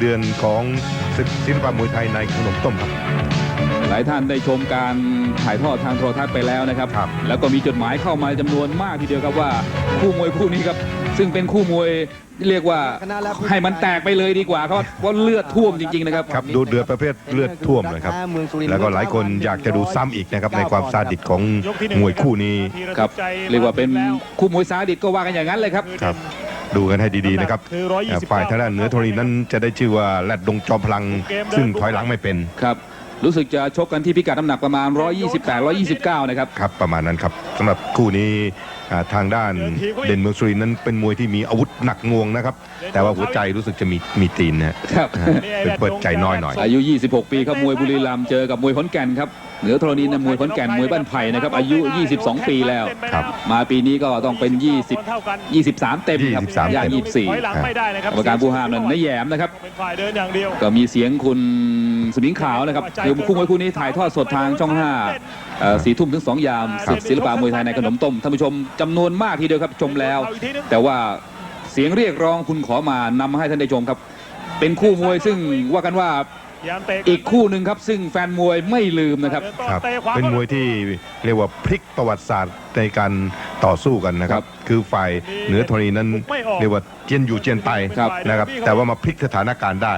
เดือนของศึกศิลปะมวยไทยในขนมต้มครับ หลายท่านได้ชมการถ่ายทอดทางโทรทัศน์ไปแล้วนะครับ ครับ แล้วก็มีจดหมายเข้ามาจำนวนมากทีเดียวครับว่าคู่มวยคู่นี้ครับซึ่งเป็นคู่มวยเรียกว่าให้มันแตกไปเลยดีกว่าเพราะว่าเลือดท่วมจริงๆนะครับ ครับดูเดือดประเภทเลือดท่วมนะครับ แล้วก็หลายคนอยากจะดูซ้ำอีกนะครับในความซาดิสของมวยคู่นี้ ครับเรียกว่าเป็นคู่มวยซาดิสก็ว่ากันอย่างนั้นเลยครับ ครับ ดูกันให้ดีๆนะครับคืออ่า129ฝ่ายทางด้านเหนือธรณีนั้นจะได้ชื่อว่าแรดดงจอมพลัง ซึ่งถอยหลังไม่เป็นครับรู้สึกจะชกกันที่พิกัดน้ำหนักประมาณ 128 129 นะครับ ครับ ประมาณนั้นครับสำหรับคู่นี้อ่าทางด้านเด่นเมืองสุรินทร์นั้นเป็นมวยที่มีอาวุธหนักงวงนะครับ แต่ว่าหัวใจรู้สึกจะมีมีตีนนะฮะครับอ่าเป็นเปิดใจน้อยหน่อย อายุ 26 ปีครับมวยบุรีรัมย์เจอกับมวยขอนแก่นครับ เหนือธรณีนะมวยขอนแก่นมวยบ้านไผ่นะครับอายุ 22 ปีแล้ว ครับ มาปีนี้ก็ต้องเป็นเท่ากัน20 23 เต็มครับ23ย่างเต็ม ถอยหลังไม่ได้นะค24รักรรมการผู้ห้ามนั้นนายแหยมนะครับ เป็นฝ่ายเดินอย่างเดียว ก็มีเสียงคุณสมิงขาวนะครับคือคู่มวยคู่นี้ถ่ายทอดสดทางช่อง5เอ่อสี่ทุ่มถึงสองยามครับศึกศิลปะมวยไทยในขนมต้มท่านผู้ชมจำนวนมากทีเดียวครับชมแล้ว แต่ว่าเสียงเรียกร้องคุณขอมานำมาให้ท่านได้ชมครับ เป็นคู่มวยซึ่งว่ากันว่า พยายามเตะอีกคู่หนึ่งครับ ซึ่งแฟนมวยไม่ลืมนะครับครับเตะขวาเป็นมวยที่เรียกว่าพลิกประวัติศาสตร์ในการต่อสู้กันนะครับ คือฝ่ายเหนือธรณีนั้นเรียกว่าเจียนอยู่เจียนไปครับนะครับ แต่ว่ามาพลิกสถานการณ์ได้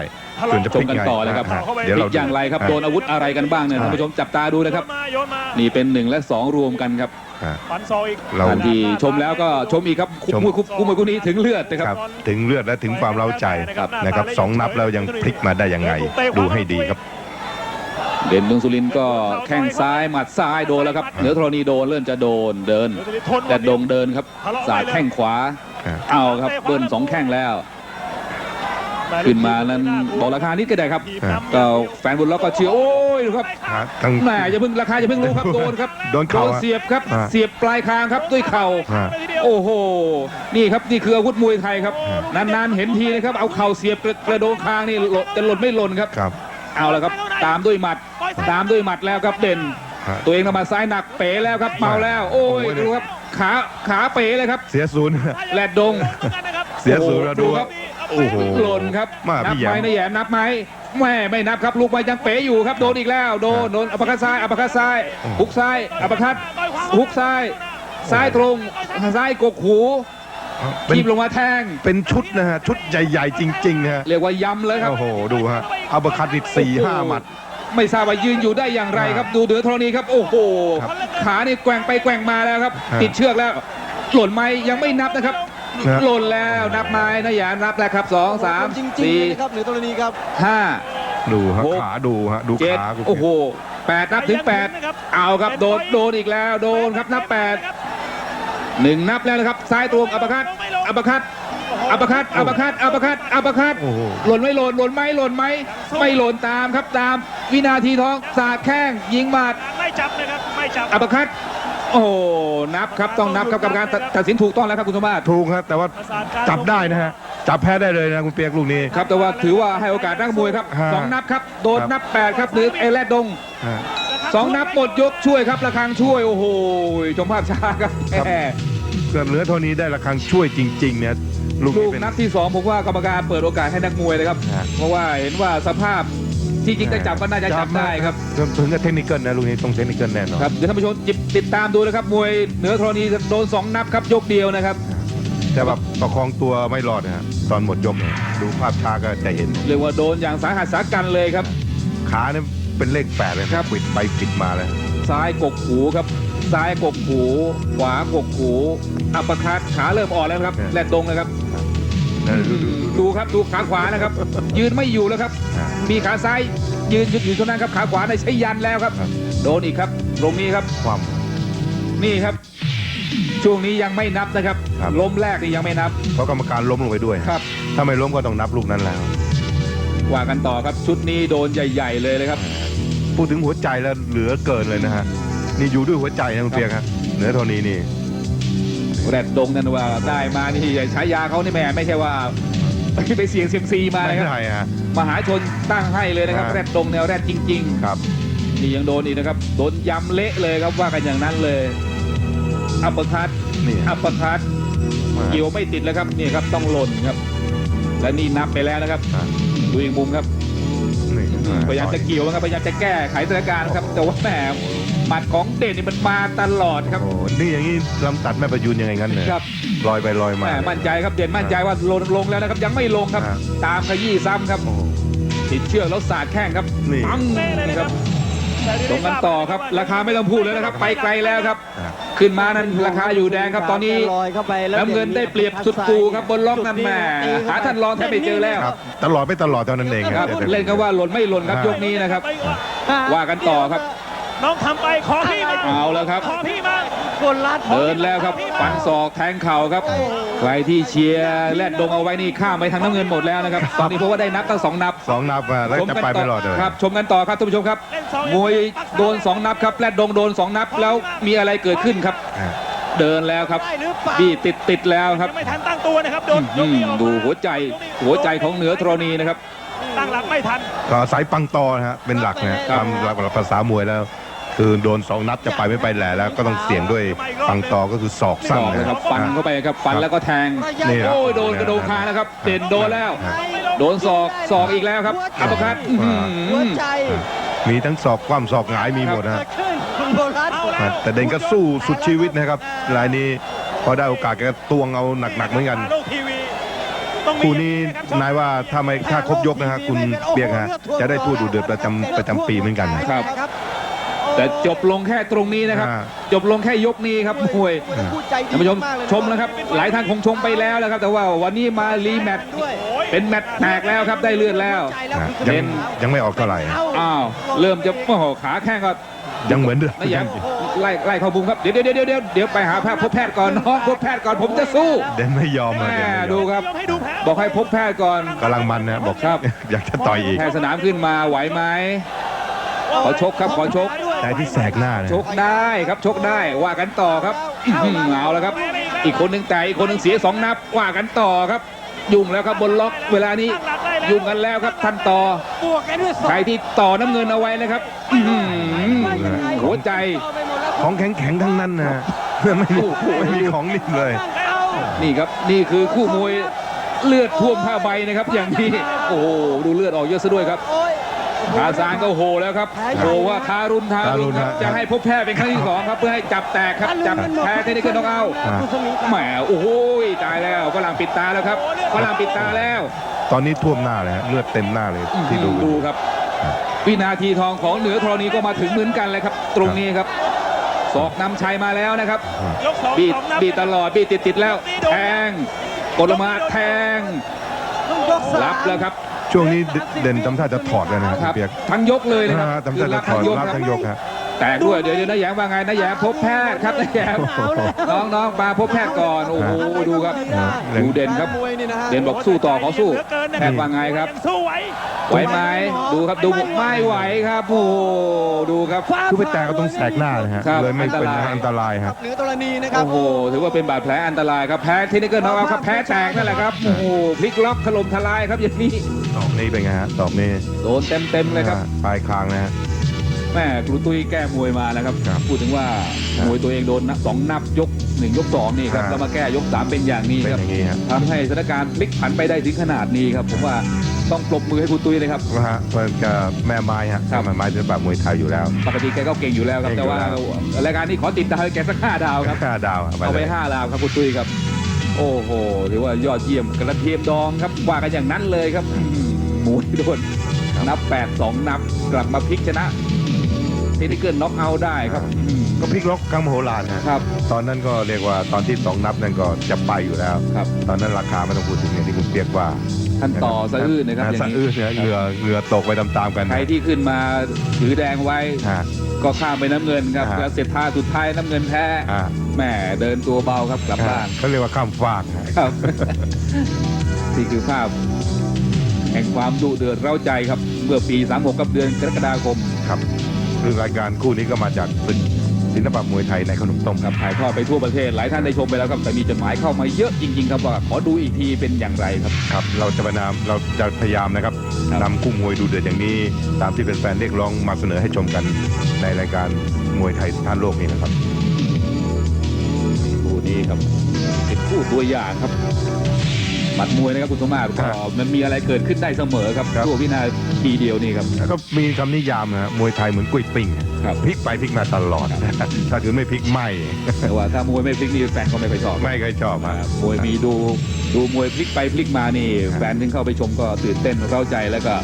ส่วนจะชพมลิกกันไงต่อเลยครับฮะเดี๋ยวพลิเรากอย่างไรครับโดนอาวุธอะไรกันบ้างเนี่ยอ่าท่านผู้ชมจับตาดูนะครับโยนมาโยนมานี่เป็นหนึ่งและสองรวมกันครับฮะ ฟันซอยอีกเรา ท่านที่ชมแล้วก็ชมอีกครับคู่ชม มวยคู่คู่มวยคู่นี้ถึงเลือดนะคครัรับบ ถึงเลือดและถึงความเล้าใจนะครับสองนับแล้วยังพลิกมาได้ยังไง ดูให้ดีครับ เด่นเมืองสุรินทร์ก็แข้งซ้ายหมัดซ้ายโดนแล้วครับเหนือธรณีโดนเลื่อนจะโดนเดิน แต่ดงเดินครับสาดแข้งขวา ครับ เอาครับเบิ้ลสองแข้งแล้ว ขึ้นมานั้นบอกราคานิดก็ได้ครับครับก็แฟนบุญล็อกก็เชียร์โอ้ ยดูครับฮะทั้ง แหมอย่าเพิ่งราคาอย่าเพิ่งรู้ครับโดนครับโดนเข่าเสียบครับ อ่าเสียบปลายคางครับด้วยเข่า ฮะ โอ้โห นี่ครับนี่คืออาวุธมวยไทยครับ นานๆเห็นทีนะครับ เอาเข่าเสียบกระกระโดงคางนี่หล่นจะหล่นไม่หล่นครับ ครับ เอาละครับ ตามด้วยหมัด ตามด้วยหมัดแล้วครับเด่น ฮะตัวเองนำมาซ้ายหนักเป๋แล้วครับเมาแล้ว โอ้ยโอ้ย ดูครับ ขาขาเป๋เลยครับ เสียศูนย์แหลดดงเสียศูนย์แล้วดูครับ โอ้โหหล่นครับมานัพี่บแหยไหมมนะแหยมนับไหมแม่ไม่นับครับลูกไปยังเป๋อยู่ครับโดนอีกแล้วโดนโดนอัปคัตซ้ายอัปคัตซ้ายฮุกซ้ายอัปคัตฮุกซ้าย ซ้ายตรงซ้ายกกหูเป็นทีบลงมาแทง เป็นชุดนะฮะ ชุดใหญ่ ๆ จริงๆนะฮะเรียกว่ายำเลยครับ โอ้โห ดูฮะอัปเปอร์คัตนี่สี่ห้าหมัด ไม่ทราบว่ายืนอยู่ได้อย่างไรครับ ดูเดือธรณีครับ โอ้โห ครับขานี่แกว่งไปแกว่งมาแล้วครับ ฮะ ติดเชือกแล้ว หล่นไหมยังไม่นับนะครับ ฮะหล่นแล้วนับไม้นะอย่านับแล้วครับสองสามจริงๆสี่เลยนะครับเหนือธรณีครับ ห้า ดูฮะหกขาดูฮะดูเจ็ดขาคุณโอ้โหแปดนับถึงแปดเอาครับโดนโดนอีกแล้ว โดนครับนับแปดหนึ่งนับแล้วนะครับซ้ายตรงอัปคัตอัปคัตอัปคัตอัปคัตอัปคัตอัปคัตโอ้โหหล่นไม่หล่นหล่นไหมหล่นไหมไม่หล่นตามครับตาม วินาทีท้องสาดแข้งยิงหมัดไม่จับนะครับไม่จับอัปคัต โอ้โหนับครับต้องนับครับกรรมการตัดตัดสินถูกต้องแล้วครับคุณสมบัติถูกฮะแต่ว่าจับได้นะฮะ จับแพ้ได้เลยนะคุณเปียกลูกนี้ ครับแต่ว่าถือว่าให้โอกาสนักมวยครับฮะสองนับครับโดนครับ นับแปดครับหรือเอแลดดงฮะ สองนับหมดยกช่วยครับระฆังช่วยโอ้โหชมภาพช้าครับครับ แหมเกิดเหลือเท่านี้ได้ระคังช่วยจริงๆเนี่ยลูกลูนี้กเป็น นับที่สองผมว่ากรรมการเปิดโอกาสให้นักมวยเลยครับ ฮะ เพราะว่าเห็นว่าสภาพ ที่จริงจะจับก็น่าจะจับได้ครับถึงถึงกับเทคนิคนะลูกนี้ต้องเทคนิคแน่นอนครับเดี๋ยวท่านผู้ชมจิบติดตามดูนะครับมวยเหนือธรณีโดนสองนับครับยกเดียวนะครับแต่แบบประคองตัวไม่รอดนะฮะตอนหมดยกเนี่ยดูภาพช้าก็จะเห็นเรียกว่าโดนอย่างสาหัสสากันเลยครับ ขาเนี่ยเป็นเลขแปดเลยครับปิดไปปิดมาเลยซ้ายกกหูครับ ซ้ายกกหู ขวากกหูอัปเปอร์คัตขาเริ่มอ่อนแล้วนะครับครับแลดดงเลยครับนะ ดูดูดูดูดูครับดูขาขวานะครับ ยืนไม่อยู่แล้วครับอ่ามีขาซ้ายยืนหยุดอยู่เท่านั้นครับขาขวาในใช้ยันแล้วครับครับ โดนอีกครับตรงนี้ครับความนี่ครับ ช่วงนี้ยังไม่นับนะครับครับ ล้มแรกนี่ยังไม่นับเพราะกรรมการล้มลงไปด้วยครับ ถ้าไม่ล้มก็ต้องนับลูกนั้นแล้ว ว่ากันต่อครับชุดนี้โดนใหญ่ ๆ เลยเลยครับ พูดถึงหัวใจแล้วเหลือเกินเลยนะฮะนี่อยู่ด้วยหัวใจนะคุณเปียกครับเหนือเท่านี้นี่ แรดดงนั่นว่าได้มานี่ใช้ยาเขานี่แม่ไม่ใช่ว่าไปเสี่ยงเซียมซีมาไม่นะครับใช่ฮะ มหาชนตั้งให้เลยนะครับครับ แรดดงแนวแรดจริงครับๆนี่ยังโดนอีกนะครับ โดนยำเละเลยครับว่ากันอย่างนั้นเลย อัปเปอร์คัตนี่ อัปเปอร์คัตเกี่ยวไม่ติดแล้วครับนี่ครับต้องหล่นครับ และนี่นับไปแล้วนะครับ อะดูอีกมุมครับ นี่พยายามจะเกี่ยวครับพยายามจะแก้ไขสถานการณ์ครับแต่ว่าแหม หมัดของเด่นนี่มันมาตลอดครับ โอ้นี่อย่างนี้ลำตัดแม่ประยูนยังไงงั้นเนี่ยครับ ลอยไปลอยแหมามมั่นใจครับเด่นมั่นใจว่าลงลงแล้วนะครับยังไม่ลงครับ อ่า ตามขยี้ซ้ำครับโอ้ติดเชือกแล้วสาดแข้งครับนี่ ปังเป๊ะเลยนะคครัรับบตรงกันต่อครับ ราคาไม่ต้องพูดแล้วนะครับ ไปไกลแล้วครับ อ่าขึ้นมานั้นราคาอยู่แดงครับตอนนี้ลอยเข้าไปแล้วน้ำเงินได้เปรียบสุดกูครับบนล็อกนั่นแหม่หาท่านรองแทบไม่เจอแล้วครับ ตลอดไม่ตลอดเท่านั้นเองครับดี๋ยวเล่นกันว่าหล่นไม่หล่นครับยกนี้นะครับ ว่ากันต่อครับ น้องทำไปขอพี่มาเอาแล้วครับ ขอพี่มาคนรัดเดินแล้วครับฟันศอกแทงเข่าครับ ใครที่เชียร์แลดดงเอาไว้นี่ข้ามไปทางน้ำเงินหมดแล้วนะครับ ตอนนี้เพราะว่าได้นับตั้งสองนับสองนับอะแล้วจะไปไม่รอดเลยครับ ชมกันต่อครับท่านผู้ชมครับเล่นสองมวยโดนสองนับครับแลดดงโดนสองนับแล้วมีอะไรเกิดขึ้นครับอ่าเดินแล้วครับได้หรือเปล่าบี้ติดติดแล้วครับยังไม่ทันตั้งตัวนะครับโดนยอืกมนี้ออกมาดูหัวใจหัวใจของเหนือธรณีนะครับตั้งหลักไม่ทันก็สายปังตอนะฮะเป็นหลักนะตามหลักภาษามวยแล้ว คือโดนสองนัดจะไปไม่ไปแหละแล้วก็ต้องเสี่ยงด้วยปังตอก็คือศอกสสั้นอกนะนะคครัรับบ ฟันเข้าไปครับฟันแล้วก็แทงนี่ครับ โอ้ยโดนกระโดงคางนะครับเด่นโดนแล้ว โดนศอกศอกอีกแล้วครับอัปเปอร์คัตอื้อหืหัวอใจมีทั้งศอกคว่ำศอกหงายมีหมดนะเกิฮะดขึ้นคุณโบรัสเอาแล้วแต่เด่นก็สู้สุดชีวิตนะครับรายนี้พอได้โอกาสแกก็ตวงเอาหนักๆเหมือนกัน โลกทีวีต้องมีคู่นี้นะครับนายว่าถ้าไม่ถ้าครบยกนะฮะคุณเปียกฮะจะได้ทูตดูเดือดประจำประจำปีเหมือนกันนะ ครับ แต่จบลงแค่ตรงนี้นะครับ อ่า จบลงแค่ยกนี้ครับมวยท่านผู้ชมชมแล้วครับ หลายท่านคงชมไปแล้วนะครับ แต่ว่าวันนี้มารีแมตช์ด้วยเป็นแมตช์แตกแล้วครับได้เลือดแล้ว ใจแล้วฮะคุณยังยังไม่ออกเท่าไหร่ อ้าวเริ่มจะโอ้โหขาแข้งก็ยังเหมือนเดิมนะแยมไล่ไล่เข้าบุมครับเดี๋ยวเดี๋ยวเดี๋ยวเดี๋ยวเดี๋ยวไปหาแพทย์พบแพทย์ก่อนน้องพบแพทย์ก่อนผมจะสู้เด่นไม่ยอมแหอะเด่นม่ไม่ยดูอมครับยอมให้ดูแพ้บอกให้พบแพทย์ก่อน กำลังมันนะบอกครับ อยากจะต่อยอีก แพทย์สนามขึ้นมาไหวไหมขอชกครับขอชก แต่ที่แสกหน้านะชกได้ครับชกได้ว่ากันต่อครับอื้อหือเอาแล้วครับ อีกคนหนึ่งแต่อีกคนหนึ่งเสียสองนับว่ากันต่อครับ ยุ่งแล้วครับบนล็อกเวลานี้ตั้งหลักได้แล้วยุ่งกันแล้วครับท่านต่อบวกกันด้วยสองใครที่ต่อน้ำเงินเอาไว้นะครับอื้อหือหัวใจเอาไปหมดแล้วของแข็งๆทั้งนั้นนะไม่มีโอ้โหไม่มีของนิ่มเลยเอานี่ครับนี่คือคู่มวยเลือดท่วมผ้าใบนะครับ อย่างนี้โอ้โหดูเลือดออกเยอะซะด้วยครับ โอ้ยทาซานก็โหแล้วครับโหว่าทารุณทารุณครับทารุณฮะจะให้พบแพทย์เป็นครั้งที่สองครับเพื่อให้จับแตกครับจับแพ้ที่นี่ขึ้นต้องเอาอ่าคุณสมิงแหมโอ้โหตายแล้วฝรั่งปิดตาแล้วครับฝรั่งปิดตาแล้ว ตอนนี้ท่วมหน้าเลยฮะเลือดเต็มหน้าเลยที่ดูดูครับ วินาทีทองของเหนือธรณีก็มาถึงเหมือนกันเลยครับ ตรงนี้ครับศอกนำชัยมาแล้วนะครับยกสองบีดสองนับบีดตลอดบีดติดติดๆแล้ว แทงกดลงมาแทงต้องยกสามรับแล้วครับ ช่วงนี้เด่นทำท่าจะถอดแล้วนะฮะครับเปียกทั้งยกเลยนะครับอ่าทำท่าจะถอดคือรับคทั้งยกฮะแตกด้วยเดี๋ยวเดี๋ยวน้าแยมว่าไงน้าแยมพบแพทย์ครับน้าแยมเอาแล้ว น้องน้องมาพบแพทย์ก่อนโอ้โหดูครับ ดูเด่นครับมวยนี่นะฮะเด่นบอกสู้ต่อขอสู้เหลือเกินนะแพทย์ว่าไงครับ ยังสู้ไหว ไหวไหมดูครับดูไม่ไหวครับโอ้โหดูครับ คือไปแตกก็ต้องแสกหน้านะฮะครับเลยไม่เป็นอันตราย อันตรายคครัรับบเหนือตรณีนะครับ โอ้โห ถือว่าเป็นบาดแผลอันตรายครับ แพ้เทคนิคเกิลน็อกเอาท์ครับ แพ้แตกนั่นแหละครับ โอ้โห พลิกล็อกถล่มทลายครับอย่างนี้ ดอกนี้เป็นไงฮะดอกนี้โดนเต็มเต็มๆเลยครับ ปลายคางนะฮะ แม่ครูตุ้ยแก้มวยมานะครับ ครับพูดถึงว่าครับมวยตัวเองโดนนับสองนับยกหนึ่งยกสองนี่ครับ ครับแล้วมาแก้ยกสามเป็นอย่างนี้เป็นครับอย่างนี้ฮะ ทำให้สถานการณ์พลิกผันไปได้ถึงขนาดนี้ครับ ผมว่า ต้องปรบมือให้ครูตุ้ยเลยครับ นะฮะมันก็แม่ไม้ฮะครับ แม่ไม้เป็นแบบมวยไทยอยู่แล้ว ปกติแกก็เก่งอยู่แล้วครับ เก่งแต่อยู่ว่า แล้ว รายการนี้ขอติดดาวให้แกสักห้าดาวครับ ห้าดาวะเอาไปลย ห้าดาวครับคุณตุ้ยครับ โอ้โหถือว่ายอดเยี่ยมกระเทียมดองครับว่ากันอย่างนั้นเลยครับอื้อหือหมูโดนนับ 8 2 นับกลับมาพลิกชนะเทนิเกิลน็อกเอาท์ได้ครับอืม ก็พลิกล็อกครั้งมโหฬารฮะครับ ตอนนั้นก็เรียกว่าตอนที่สองนับนั่นก็จะไปอยู่แล้ว ครับ ตอนนั้นราคาไม่ต้องพูดถึงอย่างที่คุณเปียกว่าท่านต่อสะอื้นนะครับอย่างสะนี้อื้นเนี่ยเหงื่อเหงื่อตกไปตามๆกันใครที่ขึ้นมาถือแดงไว้ ฮะ ก็ข้ามไปน้ำเงินครับฮะแล้วเสร็จท่าสุดท้ายน้ำเงินแพ้อ่าแหมเดินตัวเบาครับกลับบ้าน เขาเรียกว่าข้ามฟากฮะครับ นี่คือภาพ แห่งความดุเดือดเร้าใจครับ เมื่อปี 36 กับเดือนกรกฎาคม ครับคือรายการคู่นี้ก็มาจากศึก ศิลปะมวยไทยในขนมต้มครับถ่ายทอดไปทั่วประเทศหลายท่านได้ชมไปแล้วครับแต่มีจดหมายเข้ามาเยอะจริงๆครับว่าขอดูอีกทีเป็นอย่างไรครับ ครับ เราจะพยายามเราจะพยายามนะครับครับ นำคู่มวยดูเดือดอย่างนี้ ตามที่เป็นแฟนๆเรียกร้องมาเสนอให้ชมกันในรายการมวยไทยท่านโลกนี้นะครับ คู่นี้ครับเป็นคู่ตัวอย่างครับหมัดมวยนะครับคุณสมมาตรครัก็บมันมีอะไรเกิดขึ้นได้เสมอครับครับช่วงวินาทีเดียวนี่ครับ แล้วก็มีคำนิยามนะฮะมวยไทยเหมือนกล้วยปิ้ง ครับ พลิกไปพลิกมาตลอดถ้าถึงไม่พลิกไหมแต่ว่าถ้ามวยไม่พลิกนี่แฟนก็ไม่ค่อยชอบไม่เคยชอบอ่าฮะมวยมีดูดูมวยพลิกไปพลิกมานี่แฟนที่เข้าไปชมก็ตื่นเต้นเร้าใจแล้วก็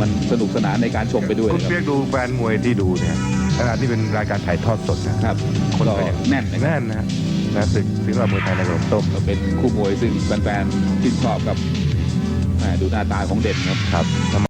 มันสนุกสนานในการชมไปด้วยคุณนะครับเปียกดูแฟนมวยที่ดูเนี่ยขนาดที่เป็นรายการถ่ายทอดสดนะครับคนก็ก็ยังแน่นนะครับ แน่นนะฮะนะถึงถึงว่ามวยไทยในระดับโต้ม ก็เป็นคู่มวยซึ่งแฟนๆชื่นชอบกับแหม่ดูหน้าตาของเด่นครับ ครับ